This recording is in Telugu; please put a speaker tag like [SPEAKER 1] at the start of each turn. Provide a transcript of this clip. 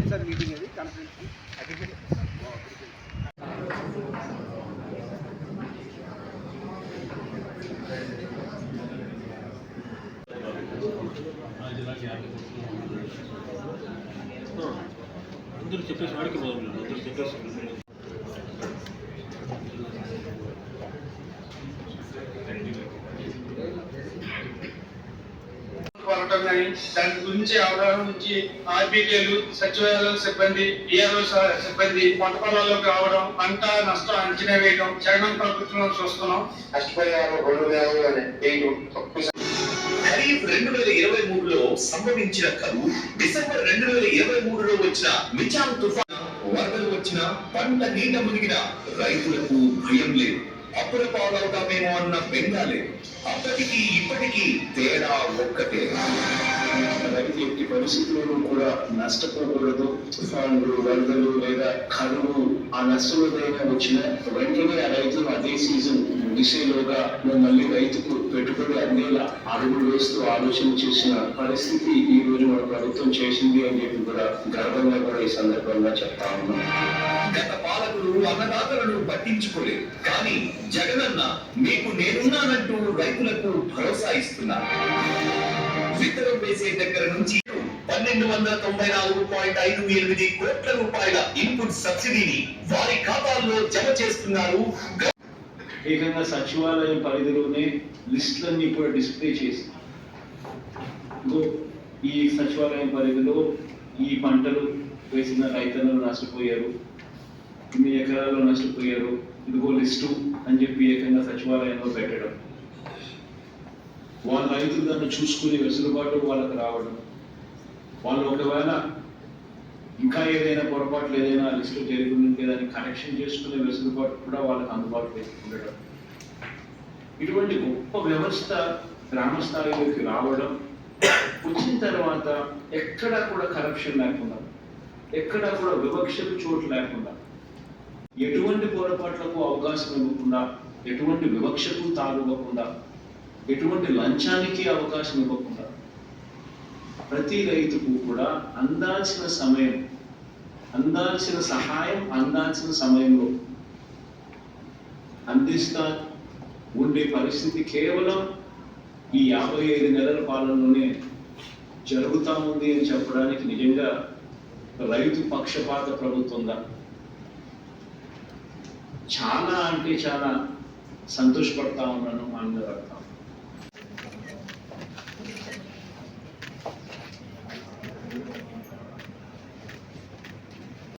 [SPEAKER 1] సెకండ్ సార్ మీటింగ్ అది కాన్ఫరెన్స్
[SPEAKER 2] అందరూ చెప్పేసి వాడికి బాగుంది అందరూ చెప్పేసి.
[SPEAKER 3] కానీ దాని గురించి అవగాహన నుంచి ఆర్బీకేలు సచివాలయాల సిబ్బంది డిఆర్ఓ సిబ్బంది పంట పొలాల్లోకి రావడం పంట నష్టం అంచనా వేయడం జగన్ ప్రభుత్వంలో చూస్తున్నాం.
[SPEAKER 4] నష్టపరిహారం రెండు వేలు అని వేయడం తప్పు.
[SPEAKER 5] ఖరీఫ్ రెండు వేల ఇరవై మూడులో సంభవించిన కరువు డిసెంబర్ రెండు వేల ఇరవై మూడులో వచ్చిన మిచాంగ్ తుఫాన్ వరదలు వచ్చిన పంట నీట మునిగిన రైతులకు భయం లేదు. అప్పుల పాలవుతామేమో అన్న బెంగాలే. అప్పటికి ఇప్పటికీ తేడా ఒక్కటే.
[SPEAKER 4] ఎట్టి పరిస్థితుల్లోనూ కూడా నష్టపోకూడదు. తుఫాన్లు వరదలు లేదా కరువు ఆ నష్టం ఏదైనా వచ్చినా వెంటనే ఆ రైతు అదే సీజన్ ముగిసేలోగా మళ్ళీ రైతుకు పెట్టుబడి అందేలా అడుగులు వేస్తూ ఆలోచన చేసిన పరిస్థితి ఈ రోజు మన ప్రభుత్వం చేసింది అని చెప్పి కూడా గర్వంగా కూడా ఈ సందర్భంగా చెప్తా ఉన్నాం.
[SPEAKER 5] గత పాలకులు అన్నదాతలను పట్టించుకోలేదు. కానీ జగనన్న మీకు నేనున్నానంటూ రైతులకు భరోసా ఇస్తున్నారు విత్తనం వేసే దగ్గర నుంచి పన్నెండు వందల తొంభై నాలుగు పాయింట్ ఐదు ఎనిమిది కోట్ల రూపాయల ఇన్పుట్ సబ్సిడీని వారి ఖాతాల్లో జమ చేస్తున్నారు.
[SPEAKER 6] ఏకంగా సచివాలయం పరిధిలోనే లిస్టులన్నీ కూడా డిస్ప్లే చేసి. ఈ సచివాలయం పరిధిలో ఈ పంటలు వేసిన రైతన్నలు నష్టపోయారు. ఇన్ని ఎకరాల్లో నష్టపోయారు? ఇదిగో లిస్టు అని చెప్పి ఏకంగా సచివాలయంలో పెట్టడం. వాళ్ళ రైతులు దాన్ని చూసుకునే వెసులుబాటు వాళ్ళకి రావడం. వాళ్ళు ఒకవేళ ఇంకా ఏదైనా పొరపాట్లు ఏదైనా లిస్టు జరిగి దాన్ని కనెక్షన్ చేసుకునే వెసులుబాటు కూడా వాళ్ళకి అందుబాటులో ఉండడం. ఇటువంటి గొప్ప వ్యవస్థ గ్రామ స్థాయిలోకి రావడం వచ్చిన తర్వాత ఎక్కడా కూడా కరప్షన్ లేకుండా ఎక్కడా కూడా వివక్షకు చోటు లేకుండా ఎటువంటి పొరపాట్లకు అవకాశం ఇవ్వకుండా ఎటువంటి వివక్షకు తావివ్వకుండా ఎటువంటి లంచానికి అవకాశం ఇవ్వకుండా ప్రతి రైతుకు కూడా అందాల్సిన సమయం అందాల్సిన సహాయం అందాల్సిన సమయంలో అందిస్తా ఉండే పరిస్థితి కేవలం ఈ యాభై ఐదు నెలల పాలనలోనే జరుగుతా ఉంది అని చెప్పడానికి నిజంగా రైతు పక్షపాత ప్రభుత్వంగా చాలా అంటే చాలా సంతోషపడతా ఉన్నాను ఆనందపడతా